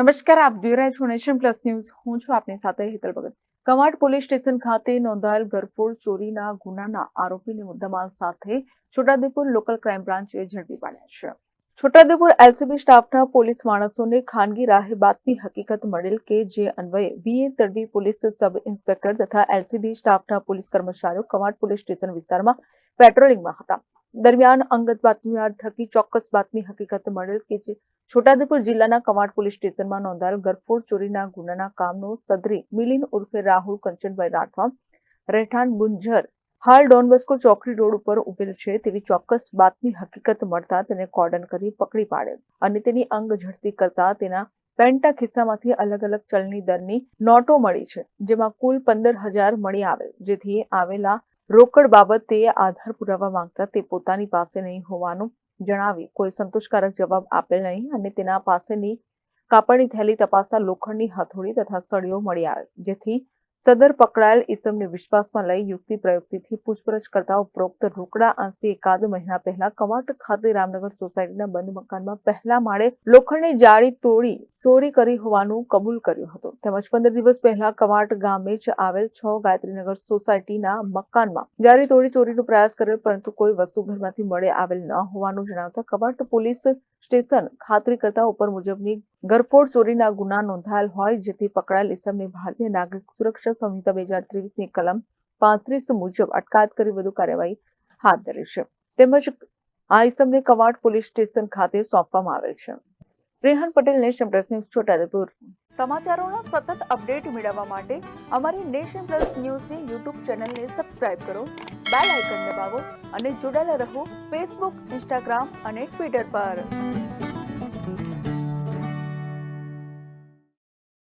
નમસ્કાર, આપ જોઈ રહ્યા નેશન પ્લસ ન્યૂઝ. હું છું આપની સાથે હેતલ ભગત. કમાડ પોલીસ સ્ટેશન ખાતે નોંધાયેલ ઘરફોડ ચોરીના ગુનાના આરોપીને મુદ્દામાલ સાથે છોટાઉદેપુર લોકલ ક્રાઇમ બ્રાન્ચે ઝડપી પાડ્યા છે. છોટાઉદેપુર એલસીબી સ્ટાફના પોલીસ માણસોને ખાનગી રાહે બાતમી હકીકત મળેલ કે જે અન્વયે V A Tadvi police sub inspector તથા એલસીબી સ્ટાફના પોલીસ કર્મચારીઓ કમાડ પોલીસ સ્ટેશન વિસ્તારમાં પેટ્રોલિંગમાં હતા. દરમિયાન અંગત બાતમી થકી ચોક્કસ બાતમી હકીકત મળેલ કે જે છોટાઉદેપુર જિલ્લાના કમાડ પોલીસ સ્ટેશનમાં નોંધાયેલ ગરફોડ ચોરીના ગુનાના કામનો સદરી મિલિન ઉર્ફે રાહુલ કંચનભાઈ રાઠવા, રહેઠાણ ગુંજર, હાલ ડોન બસ્કો ચોકડી રોડ ઉપર ઉભેલ છે તેવી ચોક્કસ બાતમી હકીકત મળતા તેને કોર્ડન કરી પકડી પાડેલ અને તેની અંગ ઝડપી કરતા તેના પેન્ટા ખિસ્સામાંથી અલગ અલગ ચલણી દરની નોટો મળી છે, જેમાં કુલ પંદર હજાર મળી આવેલ, જેથી આવેલા રોકડ બાબતે આધાર પુરાવા માંગતા તે પોતાની પાસે નહીં હોવાનું જણાવી કોઈ સંતોષકારક જવાબ આપેલ નહીં અને તેના પાસેની કાપડની થેલી તપાસતા લોખંડની હથોડી તથા સળીઓ મળી આવે, જેથી સદર પકડાયેલ ઇસમને વિશ્વાસમાં લઈ યુક્તિ પ્રયુક્તિથી પૂછપરછ કરતા ઉપરોક્ત રોકડા અંશથી એકાદ મહિના પહેલા કવાટ ખાતે રામનગર સોસાયટીના બંધ મકાનમાં પહેલા માળે લોખંડની જાળી તોડી ચોરી કરી હોવાનું કબૂલ કર્યું હતું. તેમજ પંદર દિવસ પહેલા કવાટ ગામે જ આવેલ છ ગાયત્રીનગર સોસાયટીના મકાનમાં જાળી તોડી ચોરીનો પ્રયાસ કરેલ, પરંતુ કોઈ વસ્તુ ઘરમાંથી મળે આવેલ ન હોવાનું જણાવતા કવાટ પોલીસ સ્ટેશન ખાતરી કરતા ઉપર મુજબની ગરફોડ ચોરીના ગુના નોંધાયેલ હોય જેથી પકડાયેલ ઇસમને ભારતીય નાગરિક સુરક્ષા સંહિતા બે હજાર ત્રેવીસની કલમ પાંત્રીસ મુજબ અટકાયત કરી વધુ કાર્યવાહી હાથ ધરી છે. તેમજ આ ઇસમને કવાડ પોલીસ સ્ટેશન ખાતે સોંપવામાં આવેલ છે. Rehan Patel, nation plus news, Chhotaudepur. સમાચારોના સતત અપડેટ મેળવવા માટે અમારી નેશન પ્લસ ન્યૂઝની યુટ્યુબ ચેનલને સબસ્ક્રાઇબ કરો, બેલ આઇકન દબાવો અને જોડાયેલા રહો ફેસબુક, ઇન્સ્ટાગ્રામ અને ટ્વિટર પર.